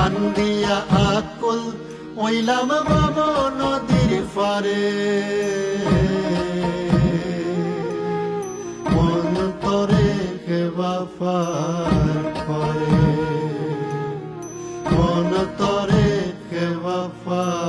কান্দিয়া আকুল ওইলাম বাব নদীর ফারে মন তরে কে বাফার করে মন তরে কে ফার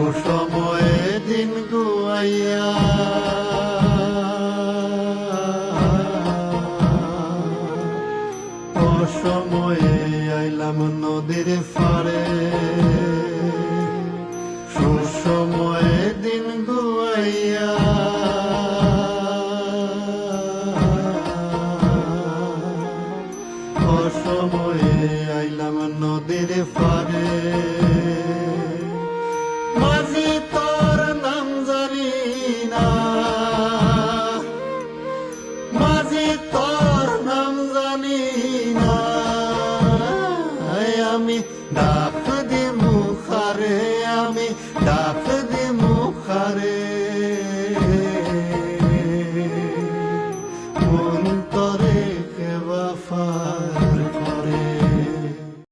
সুসময়ে দিন গুয়াইয়া। অসময়ে আইলাম নদীর ফারে সুসময়ে দিন গুয়াইয়া। অসময়ে আমি ডাক দে মুখারে আমি ডাক দে মুখারে। মন তরে কেবা